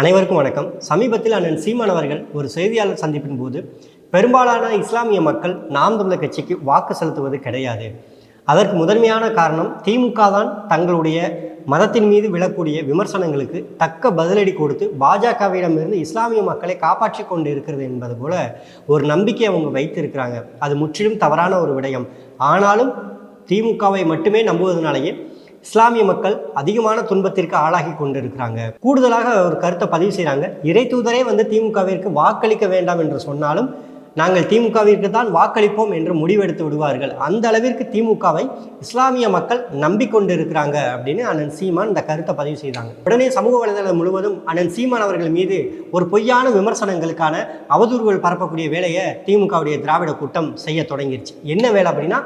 அனைவருக்கும் வணக்கம். சமீபத்தில் அண்ணன் சீமான் அவர்கள் ஒரு செய்தியாளர் சந்திப்பின் போது பெரும்பாலான இஸ்லாமிய மக்கள் நாம் தமிழர் கட்சிக்கு வாக்கு செலுத்துவது கிடையாது. அதற்கு முதன்மையான காரணம் திமுக தான் தங்களுடைய மதத்தின் மீது விழக்கூடிய விமர்சனங்களுக்கு தக்க பதிலடி கொடுத்து பாஜகவிடமிருந்து இஸ்லாமிய மக்களை காப்பாற்றி கொண்டு இருக்கிறது என்பது போல ஒரு நம்பிக்கை அவங்க வைத்திருக்கிறாங்க. அது முற்றிலும் தவறான ஒரு விடயம். ஆனாலும் திமுகவை மட்டுமே நம்புவதனாலேயே இஸ்லாமிய மக்கள் அதிகமான துன்பத்திற்கு ஆளாகி கொண்டிருக்கிறாங்க. கூடுதலாக ஒரு கருத்தை பதிவு செய்கிறாங்க இறை தூதரே வந்து திமுகவிற்கு வாக்களிக்க வேண்டாம் என்று சொன்னாலும் நாங்கள் திமுகவிற்கு தான் வாக்களிப்போம் என்று முடிவெடுத்து விடுவார்கள். அந்த அளவிற்கு திமுகவை இஸ்லாமிய மக்கள் நம்பிக்கொண்டிருக்கிறாங்க அப்படின்னு அண்ணன் சீமான் இந்த கருத்தை பதிவு செய்தாங்க உடனே சமூக வலைதளம் முழுவதும் அண்ணன் சீமான் அவர்கள் மீது ஒரு பொய்யான விமர்சனங்களுக்கான அவதூறுகள் பரப்பக்கூடிய வேலையை திமுகவுடைய திராவிட கூட்டம் செய்ய தொடங்கிருச்சு. என்ன வேலை அப்படின்னா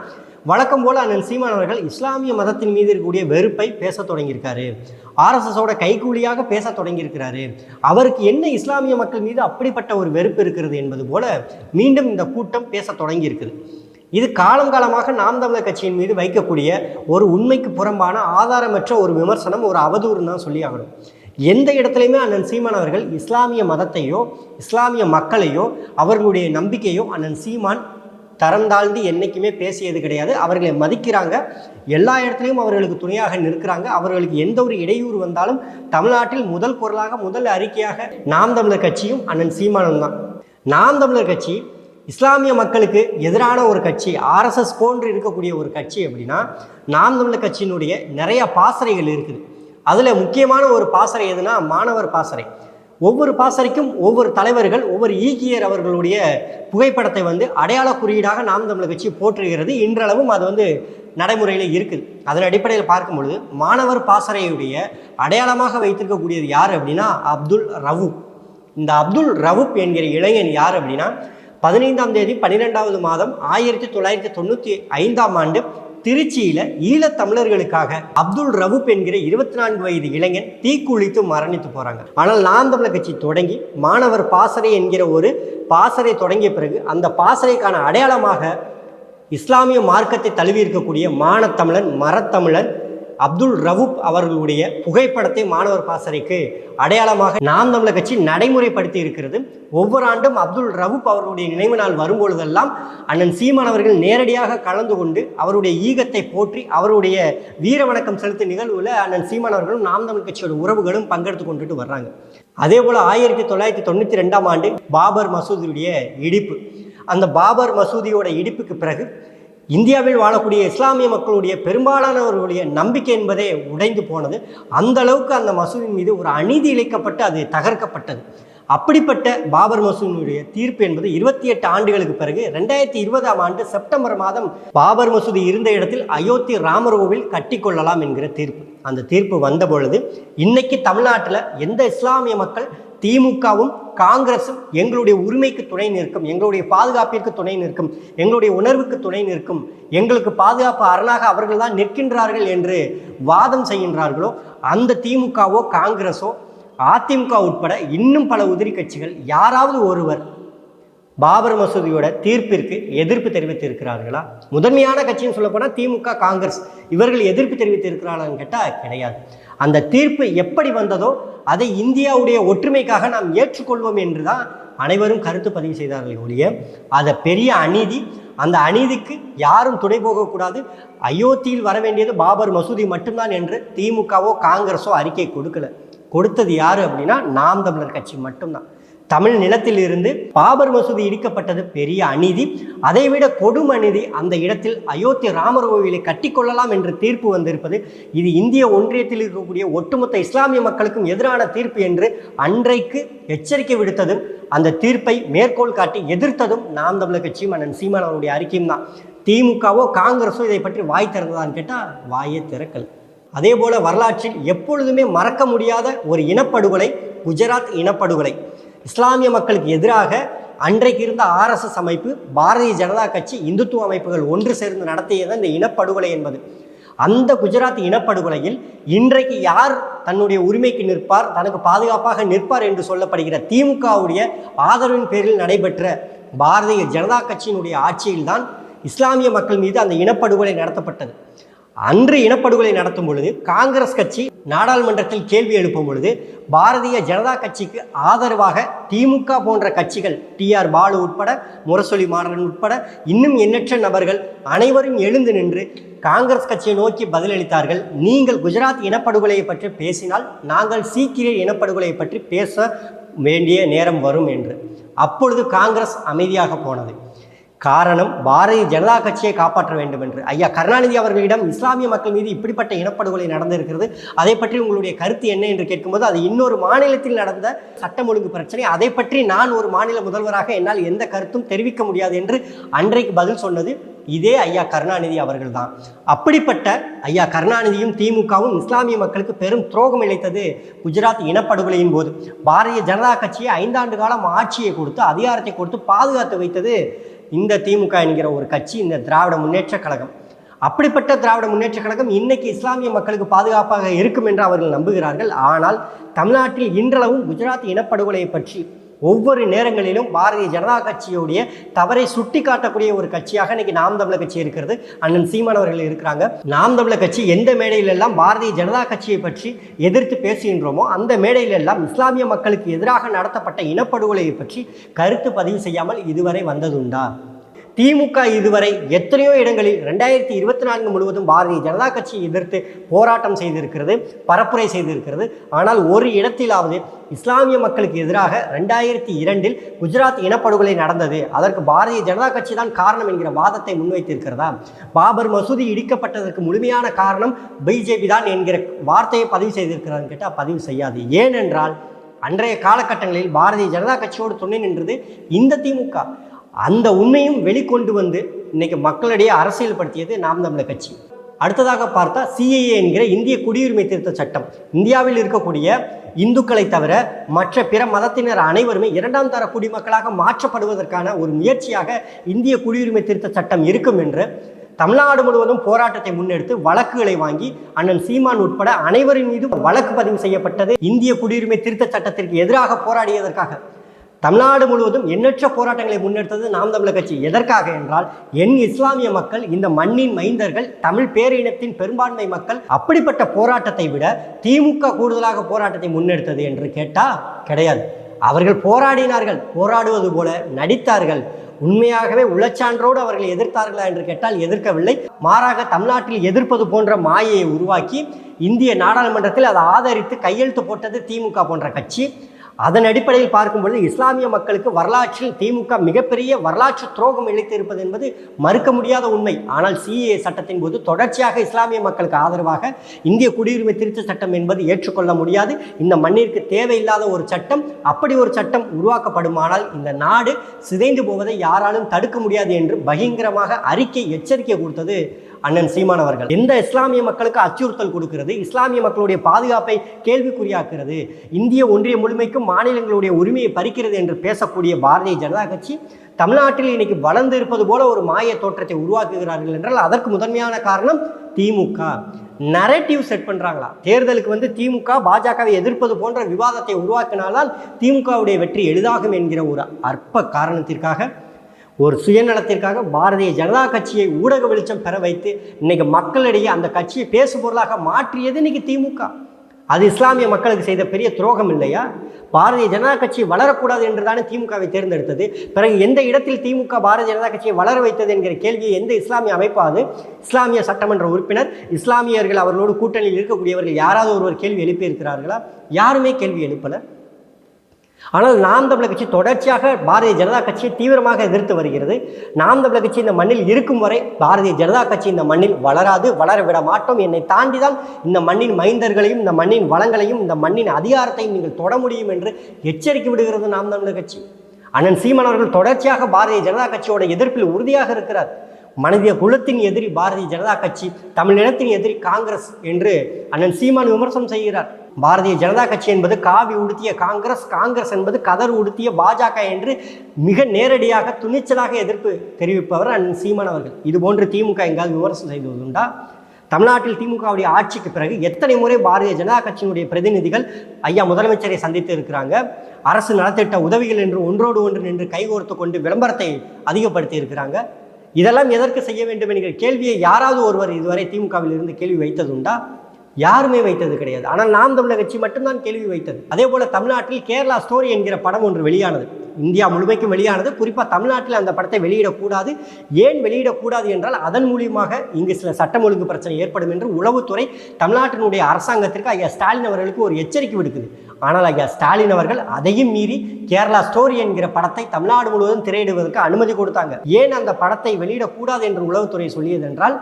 வழக்கம் போல் அண்ணன் சீமான் அவர்கள் இஸ்லாமிய மதத்தின் மீது இருக்கக்கூடிய வெறுப்பை பேச தொடங்கியிருக்காரு. ஆர்எஸ்எஸோட கைக்கூலியாக பேச தொடங்கியிருக்கிறாரு. அவருக்கு என்ன இஸ்லாமிய மக்கள் மீது அப்படிப்பட்ட ஒரு வெறுப்பு இருக்கிறது என்பது போல மீண்டும் இந்த கூட்டம் பேச தொடங்கியிருக்குது. இது காலம் காலமாக நாம் தமிழர் கட்சியின் மீது வைக்கக்கூடிய ஒரு உண்மைக்கு புறம்பான ஆதாரமற்ற ஒரு விமர்சனம் ஒரு அவதூறுன்னு தான் சொல்லி ஆகணும். எந்த இடத்துலையுமே அண்ணன் சீமான் அவர்கள் இஸ்லாமிய மதத்தையோ இஸ்லாமிய மக்களையோ அவர்களுடைய நம்பிக்கையோ அண்ணன் சீமான் தரம் தாழ்ந்து என்றைக்குமே பேசியது கிடையாது. அவர்களை மதிக்கிறாங்க. எல்லா இடத்துலையும் அவர்களுக்கு துணையாக நிற்கிறாங்க. அவர்களுக்கு எந்த ஒரு இடையூறு வந்தாலும் தமிழ்நாட்டில் முதல் குரலாக முதல் அறிக்கையாக நாம் தமிழர் கட்சியும் அண்ணன் சீமானம் தான். நாம் தமிழர் கட்சி இஸ்லாமிய மக்களுக்கு எதிரான ஒரு கட்சி ஆர்எஸ்எஸ் போன்று இருக்கக்கூடிய ஒரு கட்சி அப்படின்னா நாம் தமிழர் கட்சியினுடைய நிறைய பாசறைகள் இருக்குது. அதில் முக்கியமான ஒரு பாசறை எதுனா மாணவர் பாசறை. ஒவ்வொரு பாசறைக்கும் ஒவ்வொரு தலைவர்கள் ஒவ்வொரு ஈகியர் அவர்களுடைய புகைப்படத்தை வந்து அடையாள குறியீடாக நாம் தமிழர் கட்சி போற்றுகிறது. இன்றளவும் அது வந்து நடைமுறையில் இருக்குது. அதன் அடிப்படையில் பார்க்கும் பொழுது மாணவர் பாசறையுடைய அடையாளமாக வைத்திருக்கக்கூடியது யார் அப்படின்னா அப்துல் ரவூப் இந்த அப்துல் ரவூப் என்கிற இளைஞன் யார் அப்படின்னா பதினைந்தாம் தேதி பன்னிரெண்டாவது மாதம் ஆயிரத்தி தொள்ளாயிரத்தி தொண்ணூற்றி ஐந்தாம் ஆண்டு திருச்சியில் ஈழத்தமிழர்களுக்காக அப்துல் ரவூப் என்கிற இருபத்தி நான்கு வயது இளைஞன் தீக்குளித்து மரணித்து போகிறாங்க ஆனால் நாம் தமிழர் கட்சி தொடங்கி மாணவர் பாசறை என்கிற ஒரு பாசறை தொடங்கிய பிறகு அந்த பாசறைக்கான அடையாளமாக இஸ்லாமிய மார்க்கத்தை தழுவி இருக்கக்கூடிய மானத்தமிழன் மரத்தமிழன் அப்துல் ரவூப் அவர்களுடைய புகைப்படத்தை மாணவர் பாசறைக்கு அடையாளமாக நாம் தமிழர் கட்சி நடைமுறைப்படுத்தி இருக்கிறது. ஒவ்வொரு ஆண்டும் அப்துல் ரவூப் அவர்களுடைய நினைவு நாள் வரும்பொழுதெல்லாம் அண்ணன் சீமான் அவர்கள் நேரடியாக கலந்து கொண்டு அவருடைய ஈகத்தை போற்றி அவருடைய வீர வணக்கம் செலுத்தும் நிகழ்வில் அண்ணன் சீமான் அவர்களும் நாம் தமிழ் கட்சியோட உறவுகளும் பங்கெடுத்து கொண்டுட்டு வர்றாங்க. அதே போல் ஆயிரத்தி தொள்ளாயிரத்தி தொண்ணூற்றி ரெண்டாம் ஆண்டு பாபர் மசூதியுடைய இடிப்பு. அந்த பாபர் மசூதியோட இடிப்புக்கு பிறகு இந்தியாவில் வாழக்கூடிய இஸ்லாமிய மக்களுடைய பெரும்பாலானவர்களுடைய நம்பிக்கை என்பதே உடைந்து போனது. அந்த அளவுக்கு அந்த மசூதி மீது ஒரு அநீதி இழைக்கப்பட்டு அது தகர்க்கப்பட்டது. அப்படிப்பட்ட பாபர் மசூதியினுடைய தீர்ப்பு என்பது இருபத்தி எட்டு ஆண்டுகளுக்கு பிறகு ரெண்டாயிரத்தி இருபதாம் ஆண்டு செப்டம்பர் மாதம் பாபர் மசூதி இருந்த இடத்தில் அயோத்தி ராமர் கோவில் கட்டிக்கொள்ளலாம் என்கிற தீர்ப்பு. அந்த தீர்ப்பு வந்த பொழுது இன்னைக்கு தமிழ்நாட்டில் எந்த இஸ்லாமிய மக்கள் திமுகவும் காங்கிரஸும் எங்களுடைய உரிமைக்கு துணை நிற்கும் எங்களுடைய பாதுகாப்பிற்கு துணை நிற்கும் எங்களுடைய உணர்வுக்கு துணை நிற்கும் எங்களுக்கு பாதுகாப்பு அரணாக அவர்கள் தான் நிற்கின்றார்கள் என்று வாதம் செய்கின்றார்களோ அந்த திமுகவோ காங்கிரஸோ அதிமுக உட்பட இன்னும் பல உதிரி கட்சிகள் யாராவது ஒருவர் பாபர் மசூதியோட தீர்ப்பிற்கு எதிர்ப்பு தெரிவித்திருக்கிறார்களா? முதன்மையான கட்சின்னு சொல்லப்போனால் திமுக காங்கிரஸ். இவர்கள் எதிர்ப்பு தெரிவித்திருக்கிறார்களான்னு கேட்டால் கிடையாது. அந்த தீர்ப்பு எப்படி வந்ததோ அதை இந்தியாவுடைய ஒற்றுமைக்காக நாம் ஏற்றுக்கொள்வோம் என்று தான் அனைவரும் கருத்து பதிவு செய்தார்கள் ஒழிய அதை பெரிய அநீதி அந்த அநீதிக்கு யாரும் துணை போகக்கூடாது. அயோத்தியில் வர வேண்டியது பாபர் மசூதி மட்டும்தான் என்று திமுகவோ காங்கிரஸோ அறிக்கை கொடுக்கல. கொடுத்தது யார் அப்படின்னா நாம் தமிழர் கட்சி மட்டும்தான். தமிழ் நிலத்தில் இருந்து பாபர் மசூதி இடிக்கப்பட்டது பெரிய அநீதி. அதைவிட கொடும் அநீதி அந்த இடத்தில் அயோத்தி ராமர் கோவிலை கட்டிக்கொள்ளலாம் என்று தீர்ப்பு வந்திருப்பது இது இந்திய ஒன்றியத்தில் இருக்கக்கூடிய ஒட்டுமொத்த இஸ்லாமிய மக்களுக்கும் எதிரான தீர்ப்பு என்று அன்றைக்கு எச்சரிக்கை விடுத்ததும் அந்த தீர்ப்பை மேற்கோள் காட்டி எதிர்த்ததும் நாம் தமிழர் கட்சி மன்னன் சீமான் அவருடைய அறிக்கையும் தான். திமுகவோ காங்கிரஸோ இதை பற்றி வாய் திறந்ததான்னு கேட்டால் வாயே திறக்கல். அதே போல வரலாற்றில் எப்பொழுதுமே மறக்க முடியாத ஒரு இனப்படுகொலை குஜராத் இனப்படுகொலை. இஸ்லாமிய மக்களுக்கு எதிராக அன்றைக்கு இருந்த ஆர்எஸ்எஸ் அமைப்பு பாரதிய ஜனதா கட்சி இந்துத்துவ அமைப்புகள் ஒன்று சேர்ந்து நடத்தியது இந்த இனப்படுகொலை என்பது. அந்த குஜராத் இனப்படுகொலையில் இன்றைக்கு யார் தன்னுடைய உரிமைக்கு நிற்பார் தனக்கு பாதுகாப்பாக நிற்பார் என்று சொல்லப்படுகிற திமுகவுடைய ஆதரவின் பேரில் நடைபெற்ற பாரதிய ஜனதா கட்சியினுடைய ஆட்சியில்தான் இஸ்லாமிய மக்கள் மீது அந்த இனப்படுகொலை நடத்தப்பட்டது. அன்று இனப்படுகொலை நடத்தும் பொழுது காங்கிரஸ் கட்சி நாடாளுமன்றத்தில் கேள்வி எழுப்பும் பொழுது பாரதிய ஜனதா கட்சிக்கு ஆதரவாக திமுக போன்ற கட்சிகள் டிஆர் பாலு உட்பட முரசொலி மாறன் உட்பட இன்னும் எண்ணற்ற நபர்கள் அனைவரும் எழுந்து நின்று காங்கிரஸ் கட்சியை நோக்கி பதிலளித்தார்கள். நீங்கள் குஜராத் இனப்படுகொலையை பற்றி பேசினால் நாங்கள் சீக்கிரிய இனப்படுகொலையை பற்றி பேச வேண்டிய நேரம் வரும் என்று. அப்பொழுது காங்கிரஸ் அமைதியாக போனது. காரணம் பாரதிய ஜனதா கட்சியை காப்பாற்ற வேண்டும் என்று. ஐயா கருணாநிதி அவர்களிடம் இஸ்லாமிய மக்கள் மீது இப்படிப்பட்ட இனப்படுகொலை நடந்திருக்கிறது. அதை பற்றி உங்களுடைய கருத்து என்ன என்று கேட்கும்போது அது இன்னொரு மாநிலத்தில் நடந்த சட்டம் ஒழுங்கு பிரச்சனை. அதை பற்றி நான் ஒரு மாநில முதல்வராக என்னால் எந்த கருத்தும் தெரிவிக்க முடியாது என்று அன்றைக்கு பதில் சொன்னது இதே ஐயா கருணாநிதி அவர்கள் தான் அப்படிப்பட்ட ஐயா கருணாநிதியும் திமுகவும் இஸ்லாமிய மக்களுக்கு பெரும் துரோகம் இழைத்தது குஜராத் இனப்படுகொலையின் போது. பாரதிய ஜனதா கட்சியை ஐந்தாண்டு காலம் ஆட்சியை கொடுத்து அதிகாரத்தை கொடுத்து பாதுகாத்து வைத்தது இந்த திமுக என்கிற ஒரு கட்சி இந்த திராவிட முன்னேற்ற கழகம். அப்படிப்பட்ட திராவிட முன்னேற்ற கழகம் இன்னைக்கு இஸ்லாமிய மக்களுக்கு பாதுகாப்பாக இருக்கும் என்று அவர்கள் நம்புகிறார்கள். ஆனால் தமிழ்நாட்டில் இன்றளவும் குஜராத் இனப்படுகொலையை பற்றி ஒவ்வொரு நேரங்களிலும் பாரதிய ஜனதா கட்சியுடைய தவறை சுட்டி காட்டக்கூடிய ஒரு கட்சியாக இன்னைக்கு நாம் தமிழர் கட்சி இருக்கிறது. அண்ணன் சீமான் அவர்கள் இருக்கிறாங்க. நாம் தமிழர் கட்சி எந்த மேடையிலெல்லாம் பாரதிய ஜனதா கட்சியை பற்றி எதிர்த்து பேசுகின்றோமோ அந்த மேடையிலெல்லாம் இஸ்லாமிய மக்களுக்கு எதிராக நடத்தப்பட்ட இனப்படுகொலையை பற்றி கருத்து பதிவு செய்யாமல் இதுவரை வந்ததுண்டா? திமுக இதுவரை எத்தனையோ இடங்களில் ரெண்டாயிரத்தி இருபத்தி நான்கு முழுவதும் பாரதிய ஜனதா கட்சியை எதிர்த்து போராட்டம் செய்திருக்கிறது பரப்புரை செய்திருக்கிறது. ஆனால் ஒரு இடத்திலாவது இஸ்லாமிய மக்களுக்கு எதிராக ரெண்டாயிரத்தி இரண்டில் குஜராத் இனப்படுகொலை நடந்தது. அதற்கு பாரதிய ஜனதா கட்சி தான் காரணம் என்கிற வாதத்தை முன்வைத்திருக்கிறதா? பாபர் மசூதி இடிக்கப்பட்டதற்கு முழுமையான காரணம் பிஜேபி தான் என்கிற வார்த்தையை பதிவு செய்திருக்கிறான்னு கேட்டால் பதிவு செய்யாது. ஏனென்றால் அன்றைய காலகட்டங்களில் பாரதிய ஜனதா கட்சியோடு துணை நின்றது இந்த திமுக. அந்த உண்மையும் வெளிக்கொண்டு வந்து இன்னைக்கு மக்களிடையே அரசியல்படுத்தியது நாம் தமிழர் கட்சி. அடுத்ததாக பார்த்தா சிஏஏ என்கிற இந்திய குடியுரிமை திருத்த சட்டம். இந்தியாவில் இருக்கக்கூடிய இந்துக்களை தவிர மற்ற பிற மதத்தினர் அனைவருமே இரண்டாம் தர குடிமக்களாக மாற்றப்படுவதற்கான ஒரு முயற்சியாக இந்திய குடியுரிமை திருத்த சட்டம் இருக்கும் என்று தமிழ்நாடு முழுவதும் போராட்டத்தை முன்னெடுத்து வழக்குகளை வாங்கி அண்ணன் சீமான் உட்பட அனைவரின் மீதும் வழக்கு பதிவு செய்யப்பட்டது இந்திய குடியுரிமை திருத்த சட்டத்திற்கு எதிராக போராடியதற்காக. தமிழ்நாடு முழுவதும் எண்ணற்ற போராட்டங்களை முன்னெடுத்தது நாம் தமிழர் கட்சி. எதற்காக என்றால் என் இஸ்லாமிய மக்கள் இந்த மண்ணின் மைந்தர்கள் தமிழ் பேரினத்தின் பெரும்பான்மை மக்கள் அப்படிப்பட்ட போராட்டத்தை விட திமுக கூடுதலாக போராட்டத்தை முன்னெடுத்தது என்று கேட்டால் கிடையாது. அவர்கள் போராடினார்கள் போராடுவது போல நடித்தார்கள். உண்மையாகவே உளச்சான்றோடு அவர்கள் எதிர்த்தார்களா என்று கேட்டால் எதிர்க்கவில்லை. மாறாக தமிழ்நாட்டில் எதிர்ப்பது போன்ற மாயையை உருவாக்கி இந்திய நாடாளுமன்றத்தில் அதை ஆதரித்து கையெழுத்து போட்டது திமுக போன்ற கட்சி. அதன் அடிப்படையில் பார்க்கும்பொழுது இஸ்லாமிய மக்களுக்கு வரலாற்றில் திமுக மிகப்பெரிய வரலாற்று துரோகம் இழைத்திருப்பது என்பது மறுக்க முடியாத உண்மை. ஆனால் சிஏ சட்டத்தின் போது தொடர்ச்சியாக இஸ்லாமிய மக்களுக்கு ஆதரவாக இந்திய குடியுரிமை திருத்த சட்டம் என்பது ஏற்றுக்கொள்ள முடியாது. இந்த மண்ணிற்கு தேவையில்லாத ஒரு சட்டம் அப்படி ஒரு சட்டம் உருவாக்கப்படுமானால் இந்த நாடு சிதைந்து போவதை யாராலும் தடுக்க முடியாது என்று பகிங்கரமாக அறிக்கை எச்சரிக்கை கொடுத்தது அண்ணன் சீமான் அவர்கள். எந்த இஸ்லாமிய மக்களுக்கு அச்சுறுத்தல் கொடுக்கிறது? இஸ்லாமிய மக்களுடைய பாதுகாப்பை கேள்விக்குறியாக்குறது. இந்திய ஒன்றிய முழுமைக்கும் மாநிலங்களுடைய உரிமையை பறிக்கிறது என்று பேசக்கூடிய பாரதிய ஜனதா கட்சி தமிழ்நாட்டில் இன்னைக்கு வளர்ந்து இருப்பது போல ஒரு மாய தோற்றத்தை உருவாக்குகிறார்கள் என்றால் அதற்கு முதன்மையான காரணம் திமுக. நரேட்டிவ் செட் பண்ணுறாங்களா தேர்தலுக்கு வந்து திமுக பாஜகவை எதிர்ப்பது போன்ற விவாதத்தை உருவாக்கினாலால் திமுகவுடைய வெற்றி எளிதாகும் என்கிற ஒரு அற்ப காரணத்திற்காக ஒரு சுயநலத்திற்காக பாரதிய ஜனதா கட்சியை ஊடக வெளிச்சம் பெற வைத்து இன்னைக்கு மக்களிடையே அந்த கட்சியை பேசு பொருளாக மாற்றியது இன்னைக்கு திமுக. அது இஸ்லாமிய மக்களுக்கு செய்த பெரிய துரோகம் இல்லையா? பாரதிய ஜனதா கட்சி வளரக்கூடாது என்றுதானே திமுகவை தேர்ந்தெடுத்தது? பிறகு எந்த இடத்தில் திமுக பாரதிய ஜனதா கட்சியை வளர வைத்தது என்கிற கேள்வியை எந்த இஸ்லாமிய அமைப்பாவது இஸ்லாமிய சட்டமன்ற உறுப்பினர் இஸ்லாமியர்கள் அவர்களோடு கூட்டணியில் இருக்கக்கூடியவர்கள் யாராவது ஒருவர் கேள்வி எழுப்பியிருக்கிறார்களா? யாருமே கேள்வி எழுப்பலை. ஆனால் நாம் தமிழர் கட்சி தொடர்ச்சியாக பாரதிய ஜனதா கட்சியை தீவிரமாக எதிர்த்து வருகிறது. நாம் தமிழர் கட்சி இந்த மண்ணில் இருக்கும் வரை பாரதிய ஜனதா கட்சி இந்த மண்ணில் வளராது வளர விட மாட்டோம். என்னை தாண்டி தான் இந்த மண்ணின் மைந்தர்களையும் இந்த மண்ணின் வளங்களையும் இந்த மண்ணின் அதிகாரத்தையும் நீங்கள் தொட முடியும் என்று எச்சரிக்கை விடுகிறது நாம் தமிழர் கட்சி. அண்ணன் சீமான் அவர்கள் தொடர்ச்சியாக பாரதிய ஜனதா கட்சியோட எதிர்ப்பில் உறுதியாக இருக்கிறார். மனித குலத்தின் எதிரி பாரதிய ஜனதா கட்சி தமிழினத்தின் எதிரி காங்கிரஸ் என்று அண்ணன் சீமான் விமர்சனம் செய்கிறார். பாரதிய ஜனதா கட்சி என்பது காவி உடுத்திய காங்கிரஸ் காங்கிரஸ் என்பது கதர் உடுத்திய பாஜக என்று மிக நேரடியாக துணிச்சலாக எதிர்ப்பு தெரிவிப்பவர் அண்ணன் சீமான் அவர்கள். இது போன்று திமுக எங்காவது விமர்சனம் செய்ததுண்டா தமிழ்நாட்டில் திமுகவுடைய ஆட்சிக்கு பிறகு எத்தனை முறை பாரதிய ஜனதா கட்சியினுடைய பிரதிநிதிகள் ஐயா முதலமைச்சரை சந்தித்து இருக்கிறாங்க? அரசு நலத்திட்ட உதவிகள் என்று ஒன்றோடு ஒன்று நின்று கைகோர்த்து கொண்டு விளம்பரத்தை அதிகப்படுத்தி இருக்கிறாங்க. இதெல்லாம் எதற்கு செய்ய வேண்டும் என்கிற கேள்வியை யாராவது ஒருவர் இதுவரை திமுகவில் இருந்து கேள்வி வைத்ததுண்டா? யாருமே வைத்தது கிடையாது. ஆனால் நாம் தமிழர் கட்சி மட்டும்தான் கேள்வி வைத்தது. அதே போல தமிழ்நாட்டில் கேரளா ஸ்டோரி என்கிற படம் ஒன்று வெளியானது. இந்தியா முழுமைக்கும் வெளியானது. குறிப்பாக தமிழ்நாட்டில் அந்த படத்தை வெளியிடக்கூடாது. ஏன் வெளியிடக்கூடாது என்றால் அதன் மூலியமாக இங்கு சில சட்டம் ஒழுங்கு பிரச்சனை ஏற்படும் என்று உளவுத்துறை தமிழ்நாட்டினுடைய அரசாங்கத்திற்கு ஐயா ஸ்டாலின் அவர்களுக்கு ஒரு எச்சரிக்கை விடுக்குது. ஆனால் ஐயா ஸ்டாலின் அவர்கள் அதையும் மீறி கேரளா ஸ்டோரி என்கிற படத்தை தமிழ்நாடு முழுவதும் திரையிடுவதற்கு அனுமதி கொடுத்தாங்க. ஏன் அந்த படத்தை வெளியிடக்கூடாது என்று உளவுத்துறை சொல்லியது என்றால்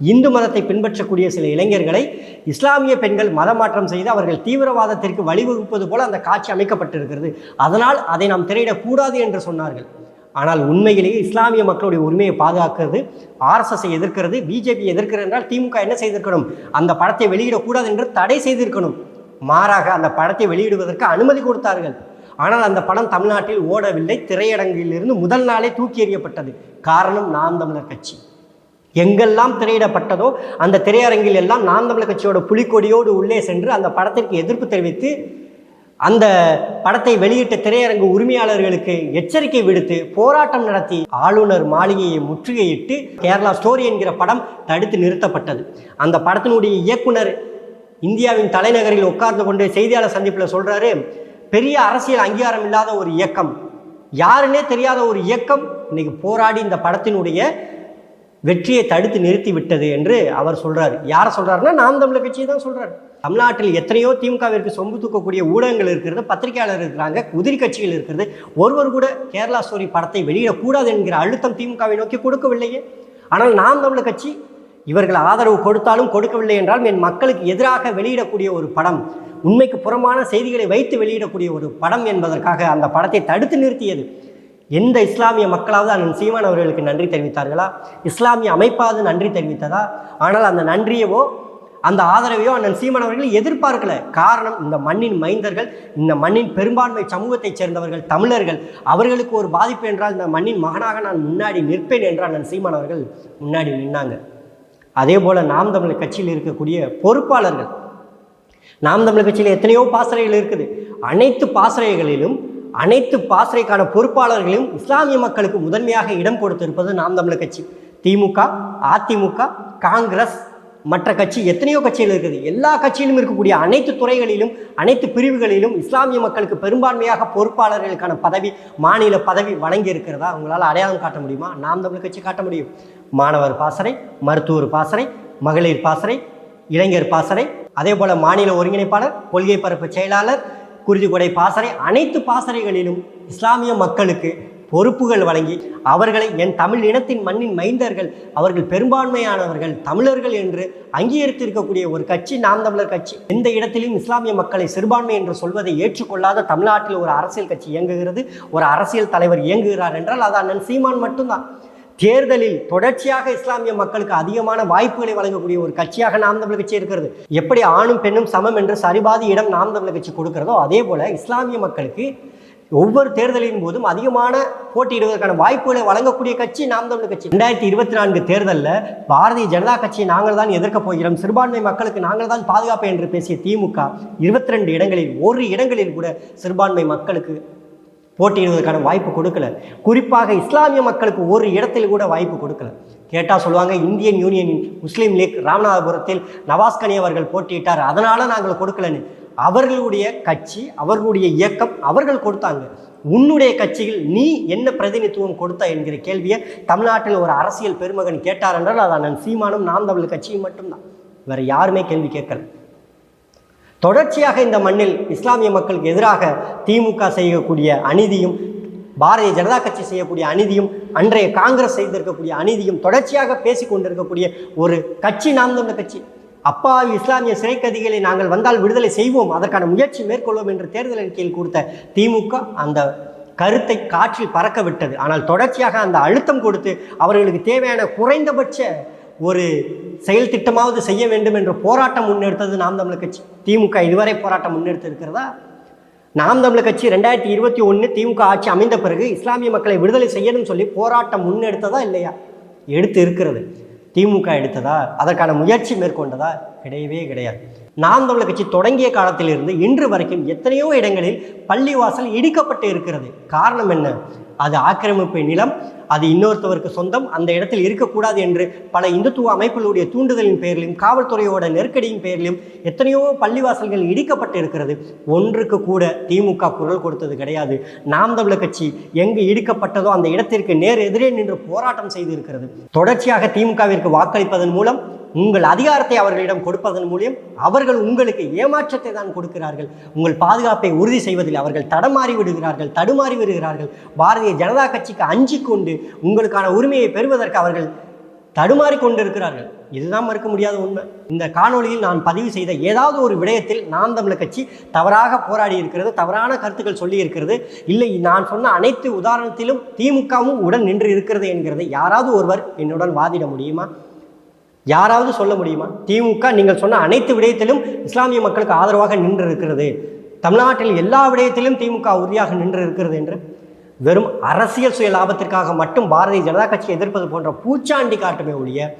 இந்து மதத்தை பின்பற்றக்கூடிய சில இளைஞர்களை இஸ்லாமிய பெண்கள் மதமாற்றம் செய்து அவர்கள் தீவிரவாதத்திற்கு வழிவகுப்பது போல அந்த காட்சி அமைக்கப்பட்டிருக்கிறது. அதனால் அதை நாம் திரையிடக்கூடாது என்று சொன்னார்கள். ஆனால் உண்மையிலேயே இஸ்லாமிய மக்களுடைய உரிமையை பாதுகாக்கிறது ஆர்எஸ்எஸ்ஐ எதிர்க்கிறது பிஜேபி எதிர்க்கிறது என்றால் திமுக என்ன செய்திருக்கணும்? அந்த படத்தை வெளியிடக்கூடாது என்று தடை செய்திருக்கணும். மாறாக அந்த படத்தை வெளியிடுவதற்கு அனுமதி கொடுத்தார்கள். ஆனால் அந்த படம் தமிழ்நாட்டில் ஓடவில்லை திரையரங்கிலிருந்து முதல் நாளே தூக்கி எறியப்பட்டது. காரணம் நாம் தமிழர் கட்சி. எங்கெல்லாம் திரையிடப்பட்டதோ அந்த திரையரங்கில் எல்லாம் நாம் தமிழர் கட்சியோட புலிக்கொடியோடு உள்ளே சென்று அந்த படத்திற்கு எதிர்ப்பு தெரிவித்து அந்த படத்தை வெளியிட்ட திரையரங்கு உரிமையாளர்களுக்கு எச்சரிக்கை விடுத்து போராட்டம் நடத்தி ஆளுநர் மாளிகையை முற்றுகையிட்டு கேரளா ஸ்டோரி என்கிற படம் தடுத்து நிறுத்தப்பட்டது. அந்த படத்தினுடைய இயக்குனர் இந்தியாவின் தலைநகரில் உட்கார்ந்து கொண்டு செய்தியாளர் சந்திப்பில் சொல்றாரு பெரிய அரசியல் அங்கீகாரம் இல்லாத ஒரு இயக்கம். யாருன்னே தெரியாத ஒரு இயக்கம். இன்னைக்கு போராடி இந்த படத்தினுடைய வெற்றியை தடுத்து நிறுத்தி விட்டது என்று அவர் சொல்கிறார் யாரை சொல்றாருன்னா நாம் தமிழர் கட்சியை தான் சொல்றாரு. தமிழ்நாட்டில் எத்தனையோ திமுகவிற்கு சொம்பு தூக்கக்கூடிய ஊடகங்கள் இருக்கிறது பத்திரிகையாளர் இருக்கிறாங்க உதிரி கட்சிகள் இருக்கிறது. ஒருவர் கூட கேரளா ஸ்டோரி படத்தை வெளியிடக்கூடாது என்கிற அழுத்தம் திமுகவை நோக்கி கொடுக்கவில்லையே. ஆனால் நாம் தமிழர் கட்சி இவர்கள் ஆதரவு கொடுத்தாலும் கொடுக்கவில்லை என்றால் என் மக்களுக்கு எதிராக வெளியிடக்கூடிய ஒரு படம் உண்மைக்கு புறமான செய்திகளை வைத்து வெளியிடக்கூடிய ஒரு படம் என்பதற்காக அந்த படத்தை தடுத்து நிறுத்தியது. எந்த இஸ்லாமிய மக்களாவது அண்ணன் சீமான் அவர்களுக்கு நன்றி தெரிவித்தார்களா? இஸ்லாமிய அமைப்பாவது நன்றி தெரிவித்ததா? ஆனால் அந்த நன்றியவோ அந்த ஆதரவையோ அண்ணன் சீமான் அவர்கள் எதிர்பார்க்கல. காரணம் இந்த மண்ணின் மைந்தர்கள் இந்த மண்ணின் பெரும்பான்மை சமூகத்தைச் சேர்ந்தவர்கள் தமிழர்கள். அவர்களுக்கு ஒரு பாதிப்பு என்றால் இந்த மண்ணின் மகனாக நான் முன்னாடி நிற்பேன் என்று அண்ணன் சீமான் அவர்கள் முன்னாடி நின்னாங்க. அதே போல நாம் தமிழர் கட்சியில் இருக்கக்கூடிய பொறுப்பாளர்கள். நாம் தமிழர் கட்சியில் எத்தனையோ பாசறைகள் இருக்குது. அனைத்து பாசறைகளிலும் அனைத்து பாசறைக்கான பொறுப்பாளர்களையும் இஸ்லாமிய மக்களுக்கு முதன்மையாக இடம் கொடுத்திருப்பது நாம் தமிழர் கட்சி. திமுக அதிமுக காங்கிரஸ் மற்ற கட்சி எத்தனையோ கட்சிகள் இருக்குது. எல்லா கட்சியிலும் இருக்கக்கூடிய அனைத்து துறைகளிலும் அனைத்து பிரிவுகளிலும் இஸ்லாமிய மக்களுக்கு பெரும்பான்மையாக பொறுப்பாளர்களுக்கான பதவி மாநில பதவி வழங்கி இருக்கிறதா உங்களால் அடையாளம் காட்ட முடியுமா? நாம் தமிழர் கட்சி காட்ட முடியும். மாணவர் பாசறை மருத்துவர் பாசறை மகளிர் பாசறை இளைஞர் பாசறை அதே போல மாநில ஒருங்கிணைப்பாளர் கொள்கை பரப்பு செயலாளர் குருதிக்கொடை பாசறை அனைத்து பாசறைகளிலும் இஸ்லாமிய மக்களுக்கு பொறுப்புகள் வழங்கி அவர்களை என் தமிழ் இனத்தின் மண்ணின் மைந்தர்கள் அவர்கள் பெரும்பான்மையானவர்கள் தமிழர்கள் என்று அங்கீகரித்திருக்கக்கூடிய ஒரு கட்சி நாம் தமிழர் கட்சி. எந்த இடத்திலும் இஸ்லாமிய மக்களை சிறுபான்மை என்று சொல்வதை ஏற்றுக்கொள்ளாத தமிழ்நாட்டில் ஒரு அரசியல் கட்சி இயங்குகிறது. ஒரு அரசியல் தலைவர் இயங்குகிறார் என்றால் அது அண்ணன் சீமான் மட்டும்தான். தேர்தலில் தொடர்ச்சியாக இஸ்லாமிய மக்களுக்கு அதிகமான வாய்ப்புகளை வழங்கக்கூடிய ஒரு கட்சியாக நாம் தமிழ் கட்சி இருக்கிறது. எப்படி ஆணும் பெண்ணும் சமம் என்று சரிபாதி இடம் நாம் தமிழ் கட்சி கொடுக்கிறதோ அதே போல இஸ்லாமிய மக்களுக்கு ஒவ்வொரு தேர்தலின் போதும் அதிகமான போட்டியிடுவதற்கான வாய்ப்புகளை வழங்கக்கூடிய கட்சி நாம் தமிழ் கட்சி. ரெண்டாயிரத்தி இருபத்தி நான்கு தேர்தலில் பாரதிய ஜனதா கட்சியை நாங்கள் தான் எதிர்க்கப் போகிறோம். சிறுபான்மை மக்களுக்கு நாங்கள் தான் பாதுகாப்பு என்று பேசிய திமுக இருபத்தி ரெண்டு இடங்களில் ஒரு இடங்களில் கூட சிறுபான்மை மக்களுக்கு போட்டியிடுவதற்கான வாய்ப்பு கொடுக்கல. குறிப்பாக இஸ்லாமிய மக்களுக்கு ஒரு இடத்தில் கூட வாய்ப்பு கொடுக்கல. கேட்டால் சொல்லுவாங்க இந்தியன் யூனியனின் முஸ்லீம் லீக் ராமநாதபுரத்தில் நவாஸ் கனி அவர்கள் போட்டியிட்டார். அதனால் நாங்கள் கொடுக்கலன்னு. அவர்களுடைய கட்சி அவர்களுடைய இயக்கம் அவர்கள் கொடுத்தாங்க. உன்னுடைய கட்சியில் நீ என்ன பிரதிநிதித்துவம் கொடுத்த என்கிற கேள்வியை தமிழ்நாட்டில் ஒரு அரசியல் பெருமகன் கேட்டார் என்றால் அது அண்ணன் சீமானும் நாம் தமிழ் கட்சியும் மட்டும்தான். வேறு யாருமே கேள்வி கேட்கல. தொடர்ச்சியாக இந்த மண்ணில் இஸ்லாமிய மக்களுக்கு எதிராக திமுக செய்யக்கூடிய அநீதியும் பாரதிய ஜனதா கட்சி செய்யக்கூடிய அநீதியும் அன்றைய காங்கிரஸ் செய்திருக்கக்கூடிய அநீதியும் தொடர்ச்சியாக பேசிக்கொண்டிருக்கக்கூடிய ஒரு கட்சி நாம் தமிழர் கட்சி. அப்பாவி இஸ்லாமிய சிறைக்கதிகளை நாங்கள் வந்தால் விடுதலை செய்வோம். அதற்கான முயற்சி மேற்கொள்வோம் என்று தேர்தல் அறிக்கையில் கொடுத்த திமுக அந்த கருத்தை காற்றில் பறக்க விட்டது. ஆனால் தொடர்ச்சியாக அந்த அழுத்தம் கொடுத்து அவர்களுக்கு தேவையான குறைந்தபட்ச ஒரு செயல் திட்டமாவது செய்ய வேண்டும் என்ற போராட்டம் முன்னெடுத்தது நாம் தமிழர் கட்சி. திமுக இதுவரை போராட்டம் முன்னெடுத்து இருக்கிறதா? நாம் தமிழர் கட்சி ரெண்டாயிரத்தி இருபத்தி ஒன்று திமுக ஆட்சி அமைந்த பிறகு இஸ்லாமிய மக்களை விடுதலை செய்யணும்னு சொல்லி போராட்டம் முன்னெடுத்ததா இல்லையா? எடுத்து இருக்கிறது. திமுக எடுத்ததா? அதற்கான முயற்சி மேற்கொண்டதா? கிடையவே கிடையாது. நாம் தமிழர் கட்சி தொடங்கிய காலத்திலிருந்து இன்று வரைக்கும் எத்தனையோ இடங்களில் பள்ளிவாசல் இடிக்கப்பட்டு இருக்கிறது. காரணம் என்ன? அது ஆக்கிரமிப்பு நிலம் அது இன்னொருத்தவருக்கு சொந்தம் அந்த இடத்தில் இருக்கக்கூடாது என்று பல இந்துத்துவ அமைப்புகளுடைய தூண்டுதலின் பெயரிலும் காவல்துறையோட நெருக்கடியின் பெயரிலும் எத்தனையோ பள்ளிவாசல்கள் இடிக்கப்பட்டு இருக்கிறது ஒன்றுக்கு கூட திமுக குரல் கொடுத்தது கிடையாது. நாம் தமிழர் கட்சி எங்கு இடிக்கப்பட்டதோ அந்த இடத்திற்கு நேர் எதிரே நின்று போராட்டம் செய்து இருக்கிறது தொடர்ச்சியாக திமுகவிற்கு வாக்களிப்பதன் மூலம் உங்கள் அதிகாரத்தை அவர்களிடம் கொடுப்பதன் மூலியம் அவர்கள் உங்களுக்கு ஏமாற்றத்தை தான் கொடுக்கிறார்கள். உங்கள் பாதுகாப்பை உறுதி செய்வதில் அவர்கள் தடமாறி விடுகிறார்கள் தடுமாறி விடுகிறார்கள். பாரதிய ஜனதா கட்சிக்கு அஞ்சிக் கொண்டு உங்களுக்கான உரிமையை பெறுவதற்கு அவர்கள் தடுமாறி கொண்டிருக்கிறார்கள். இதுதான் மறுக்க முடியாத உண்மை. இந்த காணொளியில் நான் பதிவு செய்த ஏதாவது ஒரு விடயத்தில் நாம் தமிழர் கட்சி தவறாக போராடி இருக்கிறது தவறான கருத்துக்கள் சொல்லி இருக்கிறது. இல்லை நான் சொன்ன அனைத்து உதாரணத்திலும் திமுகவும் உடன் நின்று இருக்கிறது என்கிறதை யாராவது ஒருவர் என்னுடன் வாதிட முடியுமா? யாராவது சொல்ல முடியுமா? திமுக நீங்கள் சொன்ன அனைத்து விடயத்திலும் இஸ்லாமிய மக்களுக்கு ஆதரவாக நின்று இருக்கிறது தமிழ்நாட்டில் எல்லா விடயத்திலும் திமுக உறுதியாக நின்று இருக்கிறது என்று. வெறும் அரசியல் சுய லாபத்திற்காக மட்டும் பாரதிய ஜனதா கட்சி எதிர்ப்பது போன்ற பூச்சாண்டி காட்டுமே ஒழிய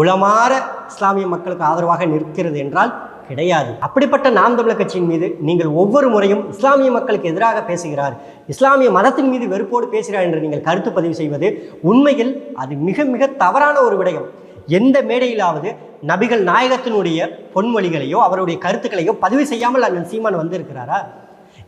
உளமாற இஸ்லாமிய மக்களுக்கு ஆதரவாக நிற்கிறது என்றால் கிடையாது. அப்படிப்பட்ட நாம் தமிழர் கட்சியின் மீது நீங்கள் ஒவ்வொரு முறையும் இஸ்லாமிய மக்களுக்கு எதிராக பேசுகிறார். இஸ்லாமிய மதத்தின் மீது வெறுப்போடு பேசுகிறார் என்று நீங்கள் கருத்து பதிவு செய்வது உண்மையில் அது மிக மிக தவறான ஒரு விடயம். எந்த மேடையிலாவது நபிகள் நாயகத்தினுடைய பொன்மொழிகளையோ அவருடைய கருத்துக்களையோ பதிவு செய்யாமல் அண்ணன் சீமான் வந்திருக்கிறாரா?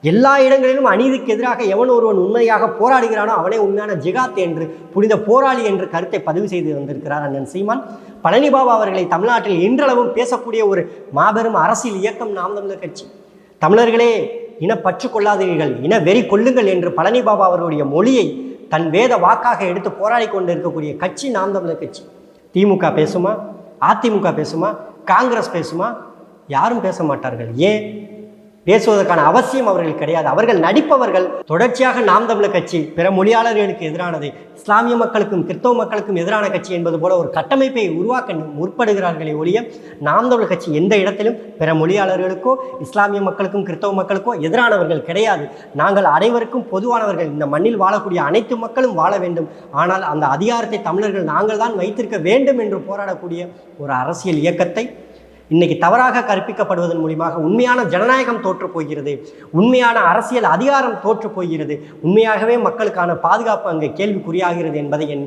எல்லா இடங்களிலும் அநீதிக்கு எதிராக எவன் ஒருவன் உண்மையாக போராடுகிறானோ அவனே உண்மையான ஜிகாத் என்று புனித போராளி என்று கருத்தை பதிவு செய்து வந்திருக்கிறார் அண்ணன் சீமான். பழனி பாபா அவர்களை தமிழ்நாட்டில் இன்றளவும் பேசக்கூடிய ஒரு மாபெரும் அரசியல் இயக்கம் நாம் தமிழர் கட்சி. தமிழர்களே இனப்பற்று கொள்ளாதீர்கள் இன வெறி கொள்ளுங்கள் என்று பழனி பாபா அவருடைய மொழியை தன் வேத வாக்காக எடுத்து போராடி கொண்டு இருக்கக்கூடிய கட்சி நாம் தமிழர் கட்சி. திமுக பேசுமா? அதிமுக பேசுமா? காங்கிரஸ் பேசுமா? யாரும் பேச மாட்டார்கள். ஏன்? பேசுவதற்கான அவசியம் அவர்கள் கிடையாது. அவர்கள் நடிப்பவர்கள். தொடர்ச்சியாக நாம் தமிழர் கட்சி பிற மொழியாளர்களுக்கு எதிரானது இஸ்லாமிய மக்களுக்கும் கிறிஸ்தவ மக்களுக்கும் எதிரான கட்சி என்பது போல ஒரு கட்டமைப்பை உருவாக்க முற்படுகிறார்களே ஒழிய நாம் தமிழர் கட்சி எந்த இடத்திலும் பிற மொழியாளர்களுக்கோ இஸ்லாமிய மக்களுக்கும் கிறிஸ்தவ மக்களுக்கோ எதிரானவர்கள் கிடையாது. நாங்கள் அனைவருக்கும் பொதுவானவர்கள். இந்த மண்ணில் வாழக்கூடிய அனைத்து மக்களும் வாழ வேண்டும். ஆனால் அந்த அதிகாரத்தை தமிழர்கள் நாங்கள் தான் வைத்திருக்க வேண்டும் என்று போராடக்கூடிய ஒரு அரசியல் இயக்கத்தை இன்னைக்கு தவறாக கற்பிக்கப்படுவதன் மூலியமாக உண்மையான ஜனநாயகம் தோற்று போகிறது. உண்மையான அரசியல் அதிகாரம் தோற்று போகிறது. உண்மையாகவே மக்களுக்கான பாதுகாப்பு அங்கே கேள்விக்குறியாகிறது என்பதை என்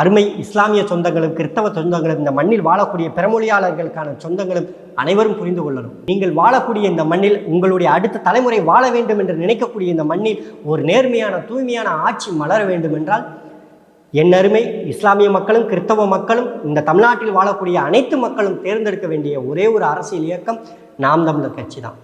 அருமை இஸ்லாமிய சொந்தங்களும் கிறிஸ்தவ சொந்தங்களும் இந்த மண்ணில் வாழக்கூடிய பிறமொழியாளர்களுக்கான சொந்தங்களும் அனைவரும் புரிந்து கொள்ளணும். நீங்கள் வாழக்கூடிய இந்த மண்ணில் உங்களுடைய அடுத்த தலைமுறை வாழ வேண்டும் என்று நினைக்கக்கூடிய இந்த மண்ணில் ஒரு நேர்மையான தூய்மையான ஆட்சி மலர வேண்டும் என்றால் என் அருமை இஸ்லாமிய மக்களும் கிறிஸ்தவ மக்களும் இந்த தமிழ்நாட்டில் வாழக்கூடிய அனைத்து மக்களும் தேர்ந்தெடுக்க வேண்டிய ஒரே ஒரு அரசியல் இயக்கம் நாம் தமிழர் கட்சி தான்.